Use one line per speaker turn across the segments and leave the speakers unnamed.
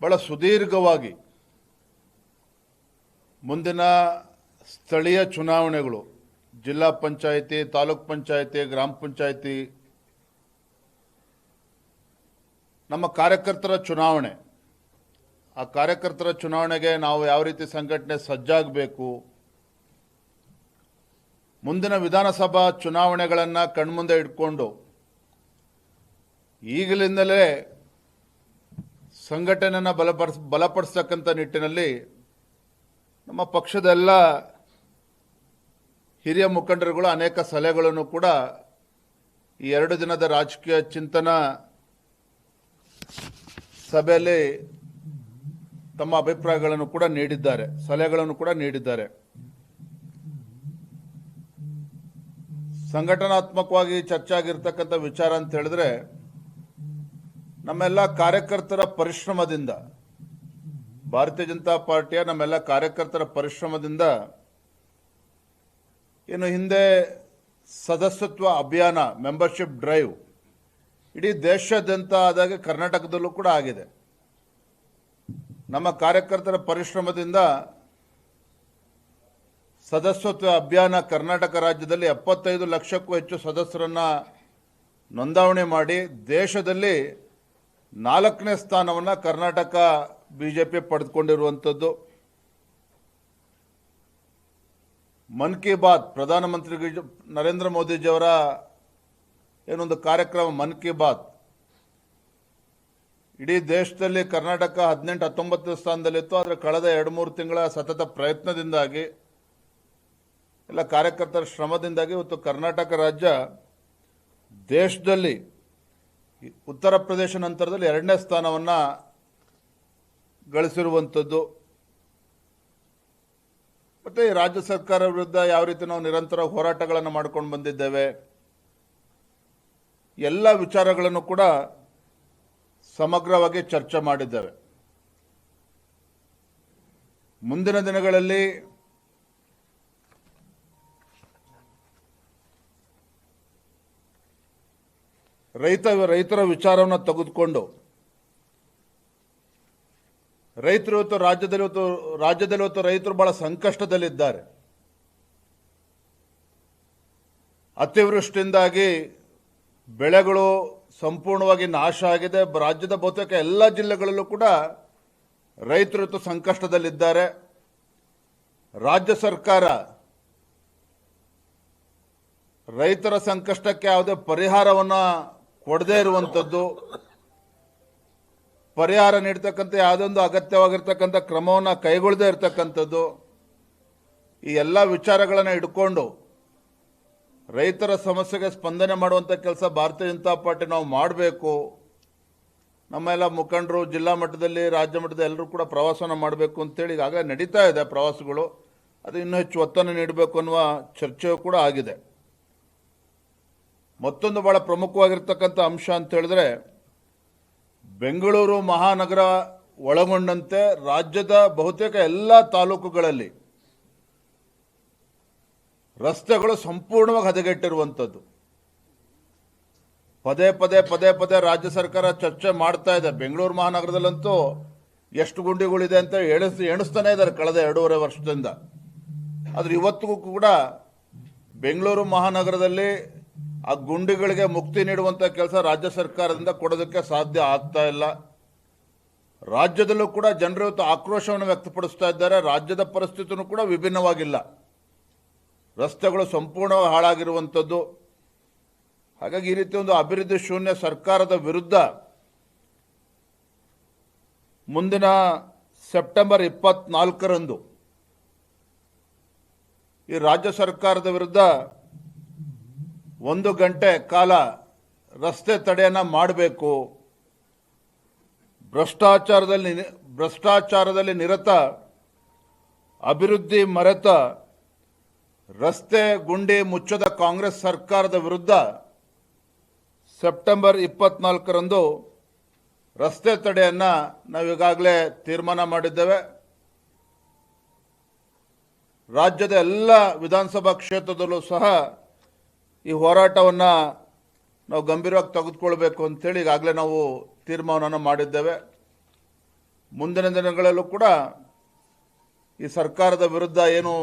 ಬಹಳ ಸುದೀರ್ಘವಾಗಿ ಮುಂದಿನ ಸ್ಥಳೀಯ ಚುನಾವಣೆಗಳು, ಜಿಲ್ಲಾ ಪಂಚಾಯಿತಿ, ತಾಲೂಕ್ ಪಂಚಾಯಿತಿ, ಗ್ರಾಮ ಪಂಚಾಯಿತಿ, ನಮ್ಮ ಕಾರ್ಯಕರ್ತರ ಚುನಾವಣೆ. ಆ ಕಾರ್ಯಕರ್ತರ ಚುನಾವಣೆಗೆ ನಾವು ಯಾವ ರೀತಿ ಸಂಘಟನೆ ಸಜ್ಜಾಗಬೇಕು, ಮುಂದಿನ ವಿಧಾನಸಭಾ ಚುನಾವಣೆಗಳನ್ನು ಕಣ್ಮುಂದೆ ಇಟ್ಕೊಂಡು ಈಗಲಿಂದಲೇ ಸಂಘಟನೆಯನ್ನು ಬಲಪಡಿಸ್ ಬಲಪಡಿಸ್ತಕ್ಕಂಥ ನಿಟ್ಟಿನಲ್ಲಿ ನಮ್ಮ ಪಕ್ಷದ ಎಲ್ಲ ಹಿರಿಯ ಮುಖಂಡರುಗಳು ಅನೇಕ ಸಲಹೆಗಳನ್ನು ಕೂಡ ಈ ಎರಡು ದಿನದ ರಾಜಕೀಯ ಚಿಂತನ ಸಭೆಯಲ್ಲಿ ತಮ್ಮ ಅಭಿಪ್ರಾಯಗಳನ್ನು ಕೂಡ ನೀಡಿದ್ದಾರೆ, ಸಲಹೆಗಳನ್ನು ಕೂಡ ನೀಡಿದ್ದಾರೆ. ಸಂಘಟನಾತ್ಮಕವಾಗಿ ಚರ್ಚೆ ಆಗಿರ್ತಕ್ಕಂಥ ವಿಚಾರ ಅಂತ ಹೇಳಿದ್ರೆ ನಮ್ಮೆಲ್ಲ ಕಾರ್ಯಕರ್ತರ ಪರಿಶ್ರಮದಿಂದ, ಭಾರತೀಯ ಜನತಾ ಪಾರ್ಟಿಯ ನಮ್ಮೆಲ್ಲ ಕಾರ್ಯಕರ್ತರ ಪರಿಶ್ರಮದಿಂದ ಏನು ಹಿಂದೆ ಸದಸ್ಯತ್ವ ಅಭಿಯಾನ ಮೆಂಬರ್ಶಿಪ್ ಡ್ರೈವ್ ಇಡೀ ದೇಶಾದ್ಯಂತ ಆದಾಗ ಕರ್ನಾಟಕದಲ್ಲೂ ಕೂಡ ಆಗಿದೆ. ನಮ್ಮ ಕಾರ್ಯಕರ್ತರ ಪರಿಶ್ರಮದಿಂದ ಸದಸ್ಯತ್ವ ಅಭಿಯಾನ ಕರ್ನಾಟಕ ರಾಜ್ಯದಲ್ಲಿ ಎಪ್ಪತ್ತೈದು ಲಕ್ಷಕ್ಕೂ ಹೆಚ್ಚು ಸದಸ್ಯರನ್ನು ನೋಂದಾವಣೆ ಮಾಡಿ ದೇಶದಲ್ಲಿ ನಾಲ್ಕನೇ ಸ್ಥಾನವನ್ನು ಕರ್ನಾಟಕ ಬಿಜೆಪಿ ಪಡೆದುಕೊಂಡಿರುವಂಥದ್ದು. ಮನ್ ಕಿ ಬಾತ್ ಪ್ರಧಾನಮಂತ್ರಿ ನರೇಂದ್ರ ಮೋದಿಜಿಯವರ ಏನೊಂದು ಕಾರ್ಯಕ್ರಮ ಮನ್ ಕಿ ಬಾತ್. ಇಡೀ ದೇಶದಲ್ಲಿ ಕರ್ನಾಟಕ ಹದಿನೆಂಟು ಹತ್ತೊಂಬತ್ತು ಸ್ಥಾನದಲ್ಲಿತ್ತು. ಆದರೆ ಕಳೆದ ಎರಡು ಮೂರು ತಿಂಗಳ ಸತತ ಪ್ರಯತ್ನದಿಂದಾಗಿ, ಎಲ್ಲ ಕಾರ್ಯಕರ್ತರ ಶ್ರಮದಿಂದಾಗಿ ಇವತ್ತು ಕರ್ನಾಟಕ ರಾಜ್ಯ ದೇಶದಲ್ಲಿ ಉತ್ತರ ಪ್ರದೇಶ ನಂತರದಲ್ಲಿ ಎರಡನೇ ಸ್ಥಾನವನ್ನು ಗಳಿಸಿರುವಂಥದ್ದು. ಮತ್ತು ರಾಜ್ಯ ಸರ್ಕಾರ ವಿರುದ್ಧ ಯಾವ ರೀತಿ ನಾವು ನಿರಂತರ ಹೋರಾಟಗಳನ್ನು ಮಾಡ್ಕೊಂಡು ಬಂದಿದ್ದೇವೆ. ಎಲ್ಲ ವಿಚಾರಗಳನ್ನು ಕೂಡ ಸಮಗ್ರವಾಗಿ ಚರ್ಚೆ ಮಾಡಿದ್ದೇವೆ. ಮುಂದಿನ ದಿನಗಳಲ್ಲಿ ರೈತ ರೈತರ ವಿಚಾರವನ್ನು ತೆಗೆದುಕೊಂಡು, ರೈತರು ಇವತ್ತು ರಾಜ್ಯದಲ್ಲಿ ಇವತ್ತು ರಾಜ್ಯದಲ್ಲಿ ಇವತ್ತು ರೈತರು ಬಹಳ ಸಂಕಷ್ಟದಲ್ಲಿದ್ದಾರೆ. ಅತಿವೃಷ್ಟಿಯಿಂದಾಗಿ ಬೆಳೆಗಳು ಸಂಪೂರ್ಣವಾಗಿ ನಾಶ ಆಗಿದೆ. ರಾಜ್ಯದ ಬಹುತೇಕ ಎಲ್ಲ ಜಿಲ್ಲೆಗಳಲ್ಲೂ ಕೂಡ ರೈತರು ಇವತ್ತು ಸಂಕಷ್ಟದಲ್ಲಿದ್ದಾರೆ. ರಾಜ್ಯ ಸರ್ಕಾರ ರೈತರ ಸಂಕಷ್ಟಕ್ಕೆ ಯಾವುದೇ ಪರಿಹಾರವನ್ನು ಕೊಡದೇ ಇರುವಂಥದ್ದು ಪರಿಹಾರ ನೀಡ್ತಕ್ಕಂಥ ಯಾವುದೊಂದು ಅಗತ್ಯವಾಗಿರ್ತಕ್ಕಂಥ ಕ್ರಮವನ್ನು ಕೈಗೊಳ್ಳದೇ ಇರತಕ್ಕಂಥದ್ದು, ಈ ಎಲ್ಲ ವಿಚಾರಗಳನ್ನು ಇಟ್ಕೊಂಡು ರೈತರ ಸಮಸ್ಯೆಗೆ ಸ್ಪಂದನೆ ಮಾಡುವಂಥ ಕೆಲಸ ಭಾರತೀಯ ಜನತಾ ಪಾರ್ಟಿ ನಾವು ಮಾಡಬೇಕು. ನಮ್ಮ ಎಲ್ಲ ಮುಖಂಡರು ಜಿಲ್ಲಾ ಮಟ್ಟದಲ್ಲಿ, ರಾಜ್ಯ ಮಟ್ಟದಲ್ಲಿ ಎಲ್ಲರೂ ಕೂಡ ಪ್ರವಾಸನ ಮಾಡಬೇಕು ಅಂತೇಳಿ ಈಗಾಗಲೇ ನಡೀತಾ ಇದೆ ಪ್ರವಾಸಗಳು. ಅದು ಇನ್ನೂ ಹೆಚ್ಚು ಒತ್ತನ್ನು ನೀಡಬೇಕು ಅನ್ನುವ ಚರ್ಚೆಯೂ ಕೂಡ ಆಗಿದೆ. ಮತ್ತೊಂದು ಭಾಳ ಪ್ರಮುಖವಾಗಿರ್ತಕ್ಕಂಥ ಅಂಶ ಅಂತ ಹೇಳಿದ್ರೆ, ಬೆಂಗಳೂರು ಮಹಾನಗರ ಒಳಗೊಂಡಂತೆ ರಾಜ್ಯದ ಬಹುತೇಕ ಎಲ್ಲ ತಾಲೂಕುಗಳಲ್ಲಿ ರಸ್ತೆಗಳು ಸಂಪೂರ್ಣವಾಗಿ ಹದಗೆಟ್ಟಿರುವಂಥದ್ದು. ಪದೇ ಪದೇ ಪದೇ ಪದೇ ರಾಜ್ಯ ಸರ್ಕಾರ ಚರ್ಚೆ ಮಾಡ್ತಾ ಇದೆ. ಬೆಂಗಳೂರು ಮಹಾನಗರದಲ್ಲಂತೂ ಎಷ್ಟು ಗುಂಡಿಗಳಿದೆ ಅಂತ ಎಣಿಸ್, ಎಣಿಸ್ತಾನೆ ಇದ್ದಾರೆ ಕಳೆದ ಎರಡೂವರೆ ವರ್ಷದಿಂದ. ಆದರೆ ಇವತ್ತಿಗೂ ಕೂಡ ಬೆಂಗಳೂರು ಮಹಾನಗರದಲ್ಲಿ ಆ ಗುಂಡಿಗಳಿಗೆ ಮುಕ್ತಿ ನೀಡುವಂಥ ಕೆಲಸ ರಾಜ್ಯ ಸರ್ಕಾರದಿಂದ ಕೊಡೋದಕ್ಕೆ ಸಾಧ್ಯ ಆಗ್ತಾ ಇಲ್ಲ. ರಾಜ್ಯದಲ್ಲೂ ಕೂಡ ಜನರು ಆಕ್ರೋಶವನ್ನು ವ್ಯಕ್ತಪಡಿಸ್ತಾ ಇದ್ದಾರೆ. ರಾಜ್ಯದ ಪರಿಸ್ಥಿತಿನೂ ಕೂಡ ವಿಭಿನ್ನವಾಗಿಲ್ಲ. ರಸ್ತೆಗಳು ಸಂಪೂರ್ಣವಾಗಿ ಹಾಳಾಗಿರುವಂಥದ್ದು. ಹಾಗಾಗಿ ಈ ರೀತಿ ಒಂದು ಅಭಿವೃದ್ಧಿ ಶೂನ್ಯ ಸರ್ಕಾರದ ವಿರುದ್ಧ ಮುಂದಿನ ಸೆಪ್ಟೆಂಬರ್ ಇಪ್ಪತ್ನಾಲ್ಕರಂದು ಈ ರಾಜ್ಯ ಸರ್ಕಾರದ ವಿರುದ್ಧ ಒಂದು ಗಂಟೆ ಕಾಲ ರಸ್ತೆ ತಡೆಯನ್ನು ಮಾಡಬೇಕು. ಭ್ರಷ್ಟಾಚಾರದಲ್ಲಿ ಭ್ರಷ್ಟಾಚಾರದಲ್ಲಿ ನಿರತ, ಅಭಿವೃದ್ಧಿ ಮರೆತ, ರಸ್ತೆ ಗುಂಡಿ ಮುಚ್ಚದ ಕಾಂಗ್ರೆಸ್ ಸರ್ಕಾರದ ವಿರುದ್ಧ ಸೆಪ್ಟೆಂಬರ್ ಇಪ್ಪತ್ನಾಲ್ಕರಂದು ರಸ್ತೆ ತಡೆಯನ್ನು ನಾವು ಈಗಾಗಲೇ ತೀರ್ಮಾನ ಮಾಡಿದ್ದೇವೆ. ರಾಜ್ಯದ ಎಲ್ಲ ವಿಧಾನಸಭಾ ಕ್ಷೇತ್ರದಲ್ಲೂ ಸಹ ಈ ಹೋರಾಟವನ್ನು ನಾವು ಗಂಭೀರವಾಗಿ ತೆಗೆದುಕೊಳ್ಬೇಕು ಅಂತೇಳಿ ಈಗಾಗಲೇ ನಾವು ತೀರ್ಮಾನವನ್ನು ಮಾಡಿದ್ದೇವೆ. ಮುಂದಿನ ದಿನಗಳಲ್ಲೂ ಕೂಡ ಈ ಸರ್ಕಾರದ ವಿರುದ್ಧ ಏನು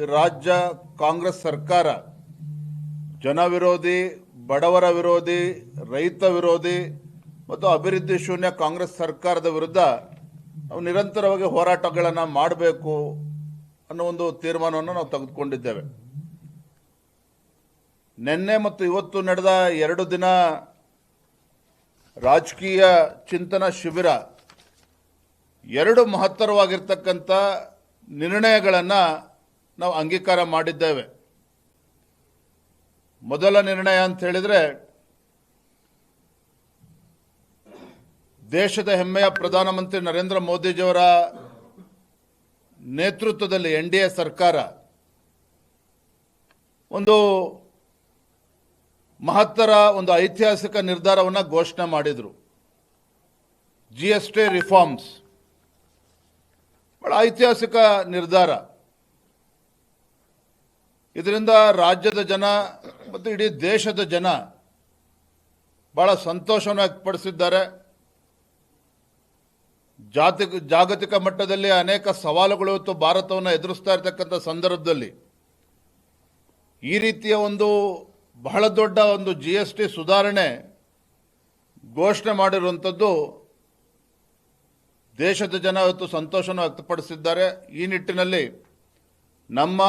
ಈ ರಾಜ್ಯ ಕಾಂಗ್ರೆಸ್ ಸರ್ಕಾರ ಜನ ವಿರೋಧಿ, ಬಡವರ ವಿರೋಧಿ, ರೈತ ವಿರೋಧಿ ಮತ್ತು ಅಭಿವೃದ್ಧಿ ಶೂನ್ಯ ಕಾಂಗ್ರೆಸ್ ಸರ್ಕಾರದ ವಿರುದ್ಧ ನಾವು ನಿರಂತರವಾಗಿ ಹೋರಾಟಗಳನ್ನು ಮಾಡಬೇಕು ಅನ್ನೋ ಒಂದು ತೀರ್ಮಾನವನ್ನು ನಾವು ತೆಗೆದುಕೊಂಡಿದ್ದೇವೆ. ನಿನ್ನೆ ಮತ್ತು ಇವತ್ತು ನಡೆದ ಎರಡು ದಿನ ರಾಜಕೀಯ ಚಿಂತನ ಶಿಬಿರ. ಎರಡು ಮಹತ್ತರವಾಗಿರ್ತಕ್ಕಂಥ ನಿರ್ಣಯಗಳನ್ನು ನಾವು ಅಂಗೀಕಾರ ಮಾಡಿದ್ದೇವೆ. ಮೊದಲ ನಿರ್ಣಯ ಅಂತ ಹೇಳಿದರೆ, ದೇಶದ ಹೆಮ್ಮೆಯ ಪ್ರಧಾನಮಂತ್ರಿ ನರೇಂದ್ರ ಮೋದಿಜಿಯವರ ನೇತೃತ್ವದಲ್ಲಿ ಎನ್ ಡಿ ಎ ಸರ್ಕಾರ ಒಂದು ಮಹತ್ತರ ಒಂದು ಐತಿಹಾಸಿಕ ನಿರ್ಧಾರವನ್ನು ಘೋಷಣೆ ಮಾಡಿದರು. G S T reforms. ಬಹಳ ಐತಿಹಾಸಿಕ ನಿರ್ಧಾರ. ಇದರಿಂದ ರಾಜ್ಯದ ಜನ ಮತ್ತು ಇಡೀ ದೇಶದ ಜನ ಭಾಳ ಸಂತೋಷವನ್ನು ವ್ಯಕ್ತಪಡಿಸಿದ್ದಾರೆ. ಜಾತಿ, ಜಾಗತಿಕ ಮಟ್ಟದಲ್ಲಿ ಅನೇಕ ಸವಾಲುಗಳು ಇವತ್ತು ಭಾರತವನ್ನು ಎದುರಿಸ್ತಾ ಇರತಕ್ಕಂಥ ಸಂದರ್ಭದಲ್ಲಿ ಈ ರೀತಿಯ ಒಂದು ಬಹಳ ದೊಡ್ಡ ಒಂದು ಜಿ ಎಸ್ ಟಿ ಸುಧಾರಣೆ ಘೋಷಣೆ ಮಾಡಿರುವಂಥದ್ದು ದೇಶದ ಜನ ಇವತ್ತು ಸಂತೋಷವನ್ನು ವ್ಯಕ್ತಪಡಿಸಿದ್ದಾರೆ. ಈ ನಿಟ್ಟಿನಲ್ಲಿ ನಮ್ಮ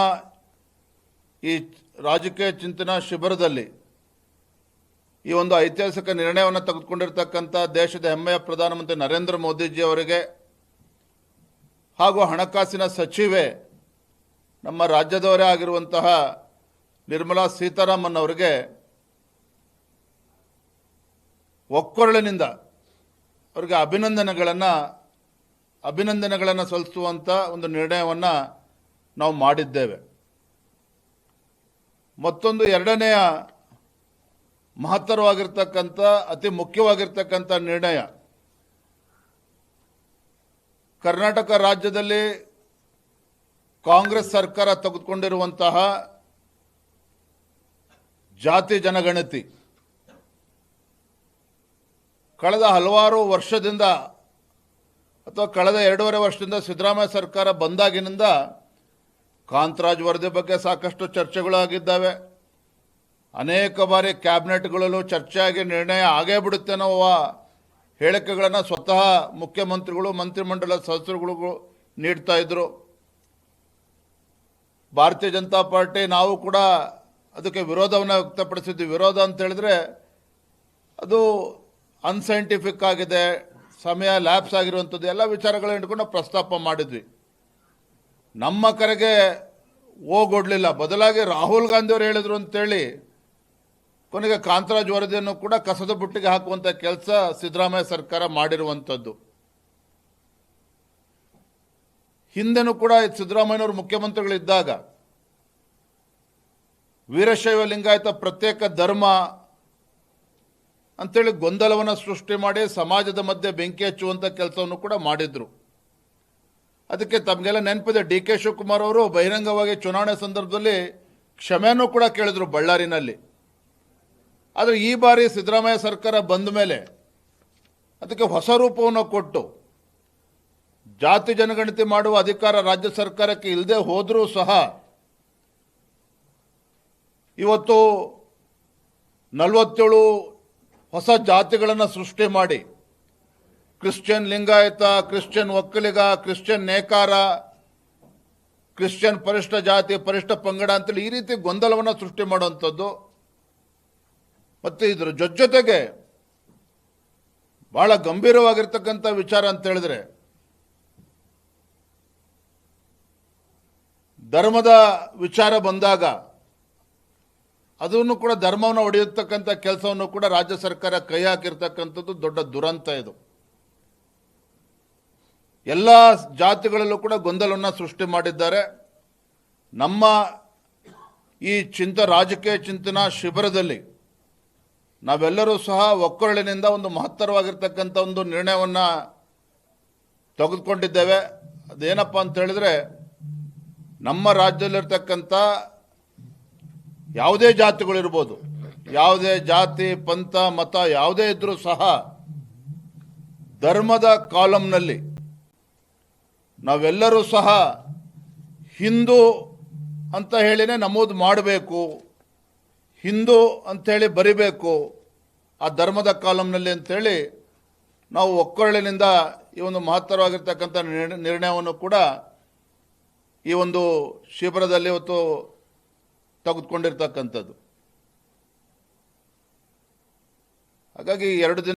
ಈ ರಾಜಕೀಯ ಚಿಂತನಾ ಶಿಬಿರದಲ್ಲಿ ಈ ಒಂದು ಐತಿಹಾಸಿಕ ನಿರ್ಣಯವನ್ನು ತೆಗೆದುಕೊಂಡಿರ್ತಕ್ಕಂಥ ದೇಶದ ಹೆಮ್ಮೆಯ ಪ್ರಧಾನಮಂತ್ರಿ ನರೇಂದ್ರ ಮೋದಿಜಿ ಅವರಿಗೆ ಹಾಗೂ ಹಣಕಾಸಿನ ಸಚಿವೆ ನಮ್ಮ ರಾಜ್ಯದವರೇ ಆಗಿರುವಂತಹ ನಿರ್ಮಲಾ ಸೀತಾರಾಮನ್ ಅವರಿಗೆ ಒಕ್ಕೊರಳಿನಿಂದ ಅವರಿಗೆ ಅಭಿನಂದನೆಗಳನ್ನು ಅಭಿನಂದನೆಗಳನ್ನು ಸಲ್ಲಿಸುವಂಥ ಒಂದು ನಿರ್ಣಯವನ್ನು ನಾವು ಮಾಡಿದ್ದೇವೆ. ಮತ್ತೊಂದು ಎರಡನೆಯ ಮಹತ್ತರವಾಗಿರ್ತಕ್ಕಂಥ, ಅತಿ ಮುಖ್ಯವಾಗಿರ್ತಕ್ಕಂಥ ನಿರ್ಣಯ ಕರ್ನಾಟಕ ರಾಜ್ಯದಲ್ಲಿ ಕಾಂಗ್ರೆಸ್ ಸರ್ಕಾರ ತೆಗೆದುಕೊಂಡಿರುವಂತಹ ಜಾತಿ ಜನಗಣತಿ. ಕಳೆದ ಹಲವಾರು ವರ್ಷದಿಂದ ಅಥವಾ ಕಳೆದ ಎರಡೂವರೆ ವರ್ಷದಿಂದ ಸಿದ್ದರಾಮಯ್ಯ ಸರ್ಕಾರ ಬಂದಾಗಿನಿಂದ ಕಾಂತರಾಜ್ ವರದಿ ಬಗ್ಗೆ ಸಾಕಷ್ಟು ಚರ್ಚೆಗಳು ಆಗಿದ್ದಾವೆ. ಅನೇಕ ಬಾರಿ ಕ್ಯಾಬಿನೆಟ್ಗಳಲ್ಲೂ ಚರ್ಚೆಯಾಗಿ ನಿರ್ಣಯ ಆಗೇ ಬಿಡುತ್ತೆ ಅನ್ನೋ ಹೇಳಿಕೆಗಳನ್ನು ಸ್ವತಃ ಮುಖ್ಯಮಂತ್ರಿಗಳು, ಮಂತ್ರಿಮಂಡಲ ಸದಸ್ಯರುಗಳು ನೀಡ್ತಾ ಇದ್ದರು ಭಾರತೀಯ ಜನತಾ ಪಾರ್ಟಿ, ನಾವು ಕೂಡ ಅದಕ್ಕೆ ವಿರೋಧವನ್ನು ವ್ಯಕ್ತಪಡಿಸಿದ್ವಿ. ವಿರೋಧ ಅಂತ ಹೇಳಿದ್ರೆ ಅದು ಅನ್ಸೈಂಟಿಫಿಕ್ ಆಗಿದೆ, ಸಮಯ ಲ್ಯಾಪ್ಸ್ ಆಗಿರುವಂಥದ್ದು, ಎಲ್ಲ ವಿಚಾರಗಳನ್ನ ಇಟ್ಕೊಂಡು ಪ್ರಸ್ತಾಪ ಮಾಡಿದ್ವಿ. ನಮ್ಮ ಕರೆಗೆ ಹೋಗೊಡ್ಲಿಲ್ಲ. ಬದಲಾಗಿ ರಾಹುಲ್ ಗಾಂಧಿ ಅವರು ಹೇಳಿದ್ರು ಅಂತೇಳಿ ಕೊನೆಗೆ ಕಾಂತರಾಜ್ ವರದಿಯನ್ನು ಕೂಡ ಕಸದ ಬುಟ್ಟಿಗೆ ಹಾಕುವಂಥ ಕೆಲಸ ಸಿದ್ದರಾಮಯ್ಯ ಸರ್ಕಾರ ಮಾಡಿರುವಂಥದ್ದು. ಹಿಂದೆನೂ ಕೂಡ ಸಿದ್ದರಾಮಯ್ಯನವರು ಮುಖ್ಯಮಂತ್ರಿಗಳಿದ್ದಾಗ ವೀರಶೈವ ಲಿಂಗಾಯತ ಪ್ರತ್ಯೇಕ ಧರ್ಮ ಅಂಥೇಳಿ ಗೊಂದಲವನ್ನು ಸೃಷ್ಟಿ ಮಾಡಿ ಸಮಾಜದ ಮಧ್ಯೆ ಬೆಂಕಿ ಹಚ್ಚುವಂಥ ಕೆಲಸವನ್ನು ಕೂಡ ಮಾಡಿದರು. ಅದಕ್ಕೆ ತಮಗೆಲ್ಲ ನೆನಪಿದೆ, ಡಿ ಕೆ ಶಿವಕುಮಾರ್ ಅವರು ಬಹಿರಂಗವಾಗಿ ಚುನಾವಣೆ ಸಂದರ್ಭದಲ್ಲಿ ಕ್ಷಮೆಯನ್ನು ಕೂಡ ಕೇಳಿದರು ಬಳ್ಳಾರಿನಲ್ಲಿ. ಆದರೆ ಈ ಬಾರಿ ಸಿದ್ದರಾಮಯ್ಯ ಸರ್ಕಾರ ಬಂದ ಮೇಲೆ ಅದಕ್ಕೆ ಹೊಸ ರೂಪವನ್ನು ಕೊಟ್ಟು ಜಾತಿ ಜನಗಣತಿ ಮಾಡುವ ಅಧಿಕಾರ ರಾಜ್ಯ ಸರ್ಕಾರಕ್ಕೆ ಇಲ್ಲದೆ ಹೋದರೂ ಸಹ ಇವತ್ತು ನಲವತ್ತೇಳು ಹೊಸ ಜಾತಿಗಳನ್ನು ಸೃಷ್ಟಿ ಮಾಡಿ. Christian Lingayat, Christian Okkaliga, Christian ನೇಕಾರ, ಕ್ರಿಶ್ಚಿಯನ್ ಪರಿಷ್ಠ ಜಾತಿ, ಪರಿಷ್ಠ ಪಂಗಡ ಅಂತೇಳಿ ಈ ರೀತಿ ಗೊಂದಲವನ್ನು ಸೃಷ್ಟಿ ಮಾಡುವಂಥದ್ದು. ಮತ್ತು ಇದರ ಜೊತೆಗೆ ಭಾಳ ಗಂಭೀರವಾಗಿರ್ತಕ್ಕಂಥ ವಿಚಾರ ಅಂತ ಹೇಳಿದ್ರೆ, ಧರ್ಮದ ವಿಚಾರ ಬಂದಾಗ ಅದನ್ನು ಕೂಡ ಧರ್ಮವನ್ನು ಒಡೆಯತಕ್ಕಂಥ ಕೆಲಸವನ್ನು ಕೂಡ ರಾಜ್ಯ ಸರ್ಕಾರ ಕೈ ಹಾಕಿರ್ತಕ್ಕಂಥದ್ದು ದೊಡ್ಡ ದುರಂತ ಇದು. ಎಲ್ಲ ಜಾತಿಗಳಲ್ಲೂ ಕೂಡ ಗೊಂದಲವನ್ನು ಸೃಷ್ಟಿ ಮಾಡಿದ್ದಾರೆ. ನಮ್ಮ ಈ ಚಿಂತ, ರಾಜಕೀಯ ಚಿಂತನಾ ಶಿಬಿರದಲ್ಲಿ ನಾವೆಲ್ಲರೂ ಸಹ ಒಕ್ಕೊರಳಿನಿಂದ ಒಂದು ಮಹತ್ತರವಾಗಿರ್ತಕ್ಕಂಥ ಒಂದು ನಿರ್ಣಯವನ್ನು ತೆಗೆದುಕೊಂಡಿದ್ದೇವೆ. ಅದೇನಪ್ಪ ಅಂತ ಹೇಳಿದ್ರೆ ನಮ್ಮ ರಾಜ್ಯದಲ್ಲಿರ್ತಕ್ಕಂಥ ಯಾವುದೇ ಜಾತಿಗಳಿರ್ಬೋದು. ಯಾವುದೇ ಜಾತಿ, ಪಂಥ, ಮತ, ಯಾವುದೇ ಇದ್ರೂ ಸಹ ಧರ್ಮದ ಕಾಲಂನಲ್ಲಿ ನಾವೆಲ್ಲರೂ ಸಹ ಹಿಂದೂ ಅಂತ ಹೇಳಿನೇ ನಮೂದು ಮಾಡಬೇಕು. ಹಿಂದೂ ಅಂಥೇಳಿ ಬರಿಬೇಕು. ಆ ಧರ್ಮದ ಕಾಲಂನಲ್ಲಿ ಅಂಥೇಳಿ ನಾವು ಒಕ್ಕೊರಳಿನಿಂದ ಈ ಒಂದು ಮಹತ್ತರವಾಗಿರ್ತಕ್ಕಂಥ ನಿರ್ಣ- ನಿರ್ಣಯವನ್ನು ಕೂಡ ಈ ಒಂದು ಶಿಬಿರದಲ್ಲಿ ಇವತ್ತು ತೆಗೆದುಕೊಂಡಿರ್ತಕ್ಕಂಥದ್ದು. ಹಾಗಾಗಿ ಎರಡು ದಿನ